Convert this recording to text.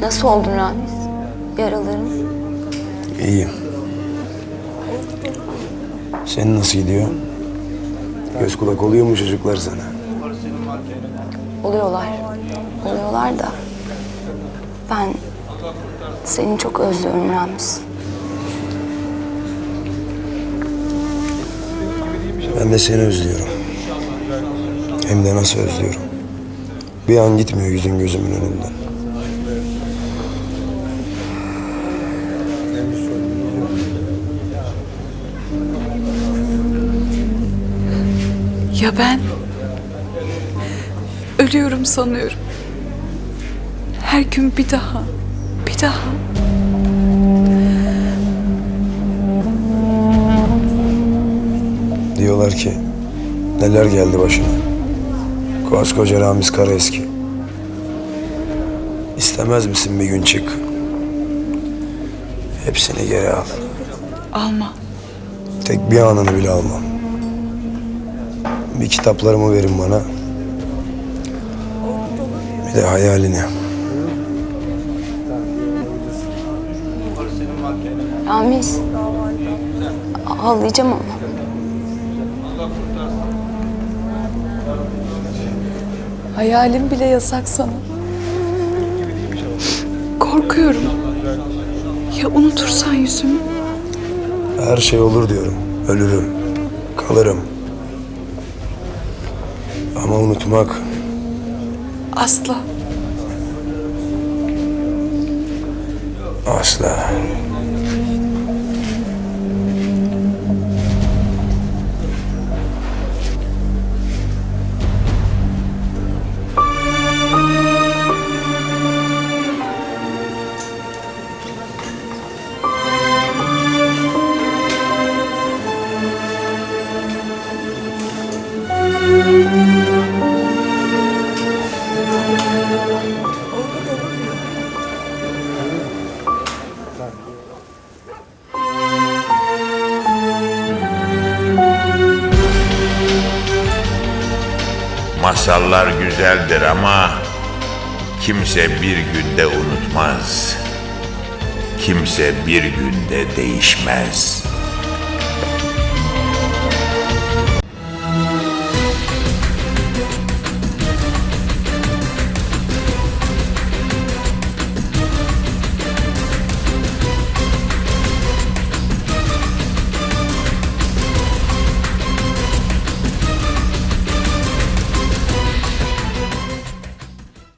Nasıl oldun Ramiz? Yaraların? İyiyim. Senin nasıl gidiyor? Göz kulak oluyor mu çocuklar sana? Oluyorlar. Oluyorlar da. Ben seni çok özlüyorum Ramiz. Ben de seni özlüyorum. Hem de nasıl özlüyorum. Bir an gitmiyor yüzün gözümün önünden. Ya ben? Ölüyorum sanıyorum. Her gün bir daha, bir daha. Diyorlar ki neler geldi başına. Koskoca Ramiz Karaeski. İstemez misin bir gün çık? Hepsini geri al. Alma. Tek bir anını bile almam. Bir kitaplarımı verin bana. Bir de hayalini. Ramiz. Ağlayacağım ama. Hayalim bile yasak sana. Korkuyorum. Ya unutursan yüzümü? Her şey olur diyorum. Ölürüm. Kalırım. Ama unutmak Asla. asla. Masallar güzeldir ama kimse bir günde unutmaz. Kimse bir günde değişmez.